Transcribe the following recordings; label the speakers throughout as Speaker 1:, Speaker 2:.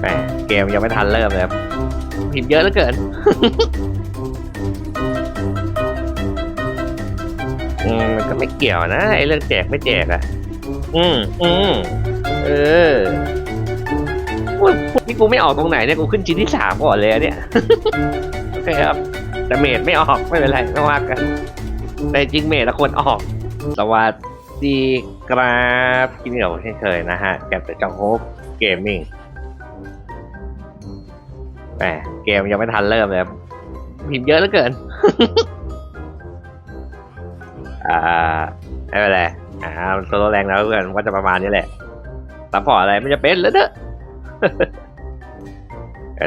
Speaker 1: แหมเกมยังไม่ทันเริ่มเลยครับพิมพ์เยอะเหลือเกินอืมมันก็ไม่เกี่ยวนะไอ้เรื่องแจกไม่แจกอะอืมอืมเออโอ้ยนี่กูไม่ออกตรงไหนเนี่ยกูขึ้นชิ้นที่สามก่อนเลยอะเนี่ยโอเคครับแต่เมดไม่ออกไม่เป็นไรไม่ว่ากัน แต่จริงเมดละควรออก สวัสดีครับกินเหนียวเช่นเคยนะฮะกับจังโฮปเกมมิ่ง แหมเกมยังไม่ทันเริ่มเลยครับพิมพ์เยอะเหลือเกิน อ่าไม่เป็นไรอ่าโซโลแรงแล้วเพื่อนมันก็จะประมาณนี้แหละซัพพอร์ตอะไรไม่จะเป็นแล้วเด้อ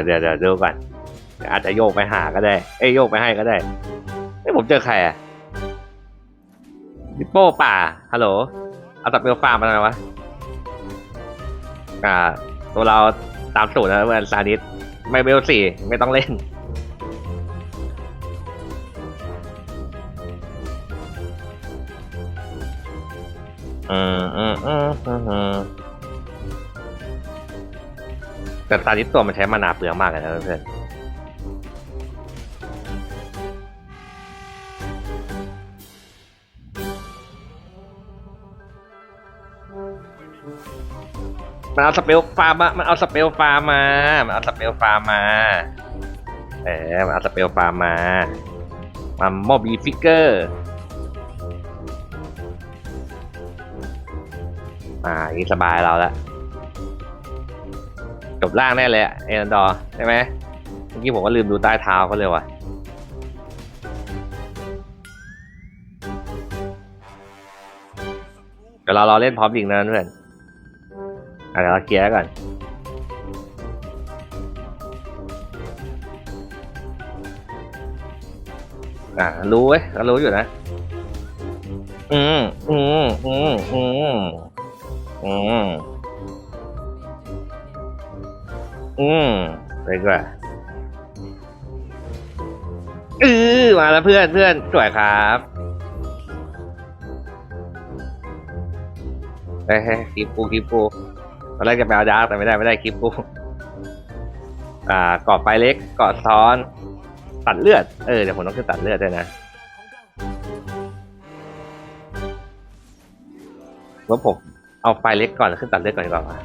Speaker 1: เดี๋ยวเดี๋ยวดูก่อนอาจจะโยกไปหาก็ได้ เอ้ยโยกไปให้ก็ได้เอ้ผมเจอใครอะดิปโป้ป่า ฮัลโหล เอาตับเบลฟาร์มมาทำไมวะ อ่า ตัวเราตามสูตรนะเพื่อนซาดิส ไม่เบลสี่ไม่ต้องเล่นอืมอืมอืมอืมอืมแต่ซาดิสตัวมันใช้มานาเปลืองมากเลยนะเพื่อน มันเอาสเปลฟาร์มมามันเอาสเปลฟาร์มมา มันเอาสเปลฟาร์มมา เออมันเอาสเปลฟาร์มมา มันมอบีฟิกเกอร์ อ่าอย่างนี้สบายเราละจบล่างแน่เลยอะเอ็นดอร์ใช่ไหมเมื่อกี้ผมก็ลืมดูใต้เท้าเขาเลยว่ะเดี๋ยวเรารอเล่นพร้อมยิงนะเพื่อน เดี๋ยวเราเกียร์ก่อนอ่ารู้เว้ยก็รู้อยู่นะ อืมอืมอืมอืมอืมอืมไปดีกว่าอือมาแล้วเพื่อนเพื่อนสวยครับเฮ้ยเฮ้ยคลิปกูคลิปกู ตอนแรกจะไปเอาดาร์กแต่ไม่ได้ไม่ได้คลิปกูอ่ากอดไฟเล็กกอดซ้อน ตัดเลือด เออเดี๋ยวผมต้องขึ้นตัดเลือดด้วยนะว่าผมเอาไฟเล็กก่อนขึ้นตัดเลือดก่อนดีกว่าวะ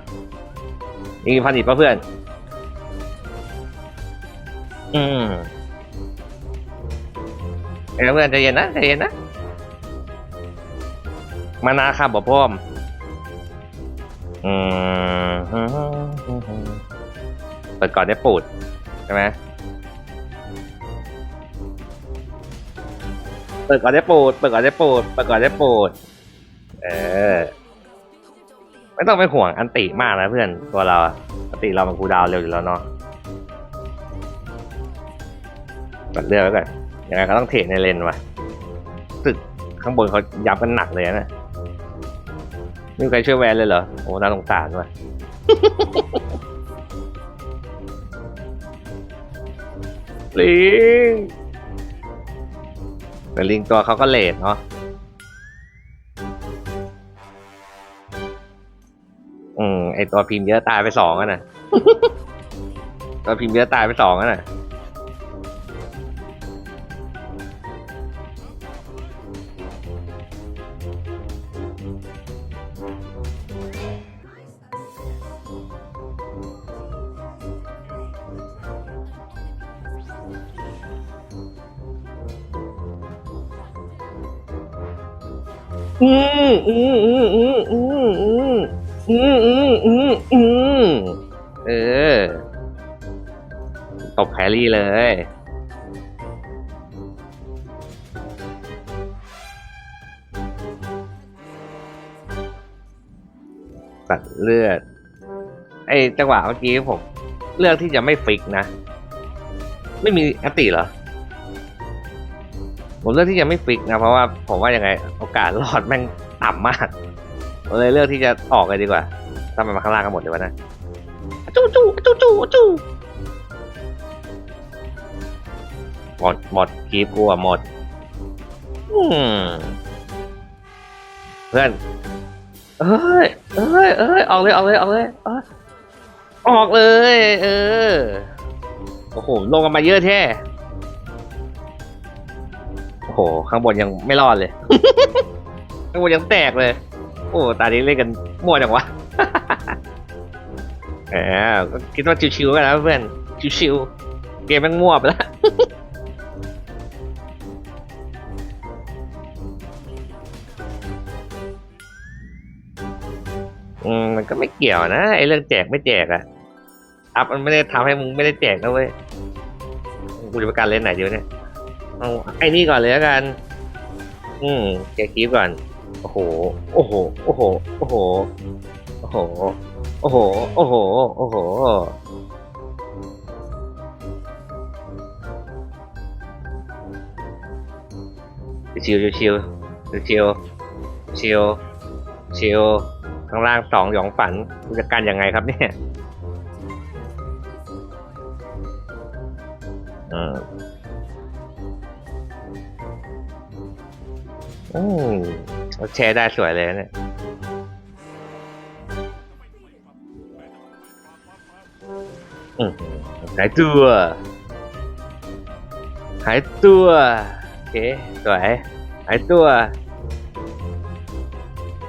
Speaker 1: นี่พันอีกป่ะเพื่อน อืมเอ้เพื่อนใจเย็นนะใจเย็นนะ มานาครับบอกพ่อม อืมเปิดก่อนได้ปูดใช่ไหมเปิดก่อนได้ปูดเปิดก่อนได้ปูดเปิดก่อนได้ปูดเออ ไม่ต้องไปห่วงอันติมากนะเพื่อนตัวเราอันติเรามันคูดาวเร็วอยู่แล้วเนาะตัดเลือกไว้ก่อนยังไงก็ต้องเทในเลนว่ะตึกข้างบนเขายับกันหนักเลยนะ ไม่มีใครช่วยแวนเลยเหรอ โอ้น่าสงสารว่ะลิงแต่ลิงตัวเขาก็เลทเนาะอืมไอตัวพิมพ์เยอะตายไปสองอะนะตัวพิมพ์เยอะตายไปสองอะนะ อืมอืมอืมอืมอืมอืมอืมอืมอืมอืมเออ ตบแครี่เลย ตัดเลือด ไอจังหวะเมื่อกี้ผม เลือกที่จะไม่ฟิกนะ ไม่มีอติเหรอ ผมเลือกที่จะไม่ฟิกนะเพราะว่าผมว่ายังไงโอกาสรอดแม่งต่ำมากผมเลยเลือกที่จะออกเลยดีกว่าถ้ามันมาข้างล่างกันหมดเลยวะนะจู้จู้จู้จู้จู้หมดหมดคีบกูอะหมดเพื่อนเอ้ยเอ้ยเอ้ยออกเลยออกเลยออกเลยออกเลย เออโอ้โหลงกันมาเยอะแท้ หข้างบนยังไม่รอดเลย ข้างบนยังแตกเลย โอ้ตานี้เล่นกันมั่วจังวะแหมก็คิดว่าชิวๆกันนะเพื่อนชิวๆเกมแม่งมั่วไปแล้วอืมมันก็ไม่เกี่ยวนะไอ้เรื่องแจกไม่แจกอะอัพมันไม่ได้ทำให้มึงไม่ได้แจกนะเว้ยกูจะประกันเล่นไหนดีวะเนี่ย เอาไอ้นี่ก่อนเลยแล้วกัน อืมแกะคลิปก่อน โอ้โห โอ้โห โอ้โห โอ้โห โอ้โห โอ้โห โอ้โห โอ้โห ชิวชิวชิวชิวชิวชิวข้างล่างสองหยองฝันจะกันยังไงครับเนี่ย แชร์ได้สวยเลยนะเนี่ยหายตัว หายตัวโอเคสวยหายตัว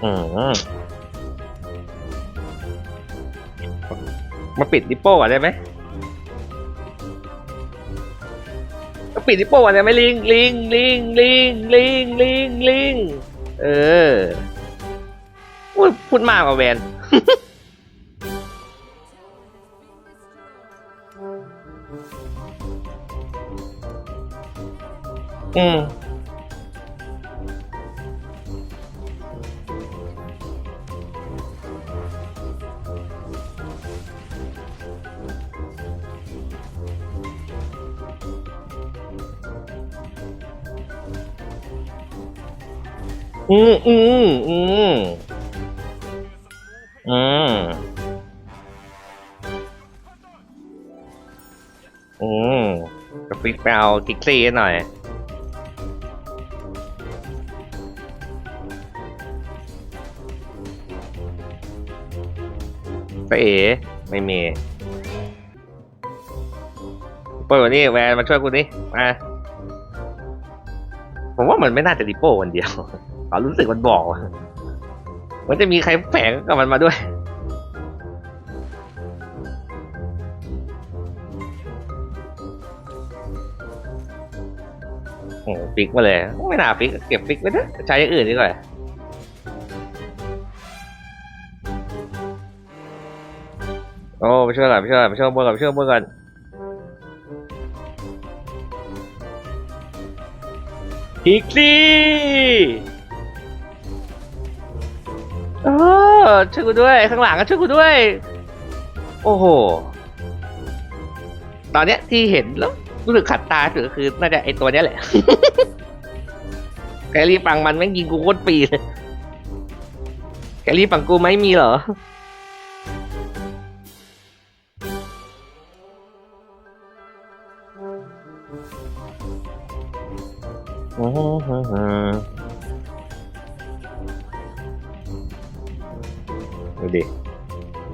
Speaker 1: อืมมาปิดดิปโป้ก่อนได้ไหมมาปิดดิปโป้ก่อนได้ไหมลิงลิงลิงลิงลิงลิงลิง เออพูดมากกว่าแวนอืม อืมอืมอืมอืมอืมกระฟิกไปเอากิกซี่หน่อย ไปเอ๋ไม่มีเปิดวันนี้แวนมาช่วยกูดิมาผมว่ามันไม่น่าจะดิโป้วันเดียว เขารู้สึกมันบอกมันจะมีใครแฝงกับมันมาด้วย โอ้โหฟิกมาเลย ไม่น่าฟิกเก็บฟิกไว้นะใช้อย่างอื่นดีกว่าโอ้ไปช่วยก่อนไปช่วยก่อนไปช่วยบนก่อนไปช่วยบนก่อนพิกซี่ เออช่วยกูด้วย ข้างหลังก็ช่วยกูด้วย โอ้โห ตอนเนี้ยที่เห็นแล้วรู้สึกขัดตาสุดก็คือ น่าจะไอตัวเนี้ยแหละ แกรี่ปังมันแม่งยิงกูโคตรปีเลย แกรี่ปังกูไม่มีเหรออื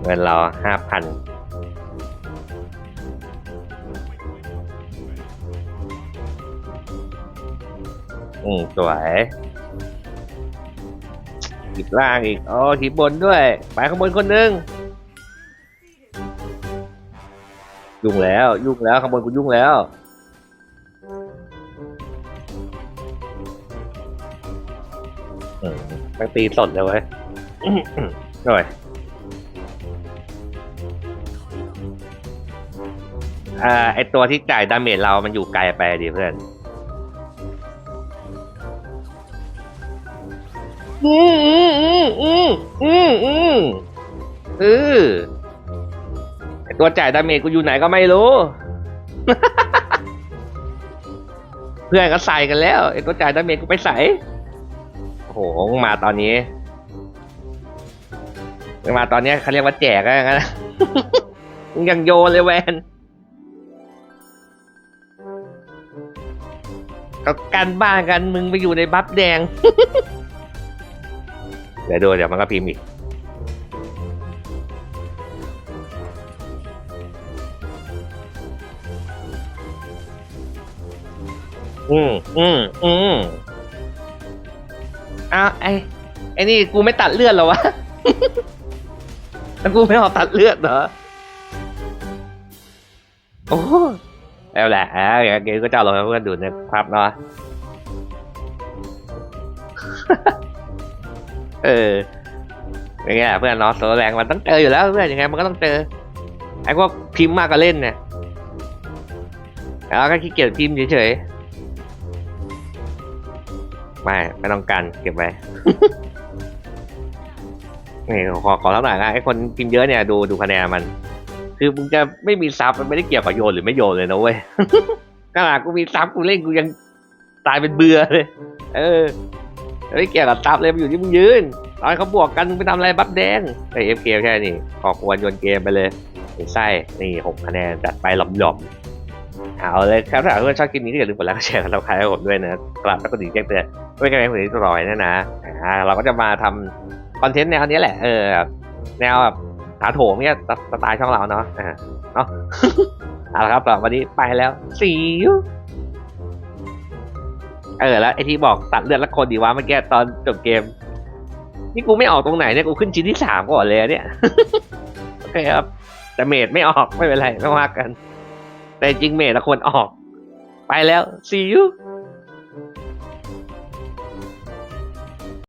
Speaker 1: เงินเราห้าพันอืมสวยขีบล่างอีกอ๋อขีบบนด้วย ไปข้างบนคนหนึงยุ่งแล้ว ยุ่งแล้วข้างบนกูยุ่งแล้วอืมแม่งตีสดเลยเว้ยหน่อย อ่าไอตัวที่จ่ายดาเมจเรามันอยู่ไกลไปดิเพื่อน อืมอืมอืมอืมอืมอืมเออไอตัวจ่ายดาเมจกูอยู่ไหนก็ไม่รู้ เพื่อนก็ใส่กันแล้วไอตัวจ่ายดาเมจกูไปใส่โอ้โหมาตอนนี้ มาตอนนี้เขาเรียกว่าแจกอะไรกันนะมึงยังโยนเลยแวน กับการบ้ากันมึงไปอยู่ในบัฟแดง เดี๋ยวดูเดี๋ยวมันก็พิมพ์อีก อืมอืมอืมอ้าไอไอนี่กูไม่ตัดเลือดหรอวะ แล้วกูไม่ออกตัดเลือดเหรอ โอ้ แล้วแหละอ่าอย่างเกมก็จะเอาลงให้เพื่อนดูนะครับเนาะเอออย่างเงี้ยเพื่อนเนาะโซแรงมันต้องเจออยู่แล้วเพื่อนยังไงมันก็ต้องเจอไอ้พวกพิมพ์มากก็เล่นเนี่ยแล้วก็ขี้เกียจพิมพ์เฉยๆไม่ไม่ต้องการเก็บไว้นี่ขอขอสักหน่อยนะไอ้คนพิมพ์เยอะเนี่ยดูดูคะแนนมัน คือมึงจะไม่มีซับมันไม่ได้เกี่ยวกับโยนหรือไม่โยนเลยนะเว้ยขนาดกูมีซับกูเล่นกูยังตายเป็นเบื่อเลย เออไม่เกี่ยวกับซับเลยมันอยู่ที่มึงยืนตอนเขาบวกกันมึงไปทำอะไรบัฟแดงไอเอฟเกมแค่นี้ขอควรโยนเกมไปเลยไอ้ไส้นี่หกคะแนนจัดไปหล่อมๆเอาเลยครับถ้าเพื่อนชอบคลิปนี้ก็อย่าลืมกดไลค์กดแชร์กับเราใครให้ผมด้วยนะครับแล้วก็ดิ่งแจ้งเตือนเพื่อการให้ผมได้รอยนะนะเราก็จะมาทำคอนเทนต์แนวนี้แหละเออแบบแนวแบบ ถาโถมเนี่ยสไตล์ช่องเราเนาะอ่าเนาะเอาละครับสำหรับวันนี้ไปแล้วสีวเออแล้วไอที่บอกตัดเลือดละคนดีวะเมื่อกี้ตอนจบเกม นี่กูไม่ออกตรงไหนเนี่ยกูขึ้นชิ้นที่สามก่อนเลยอะเนี่ยโอเคครับแต่เมดไม่ออกไม่เป็นไรไม่ว่ากัน แต่จริงเมดละคนออก ไปแล้ว see you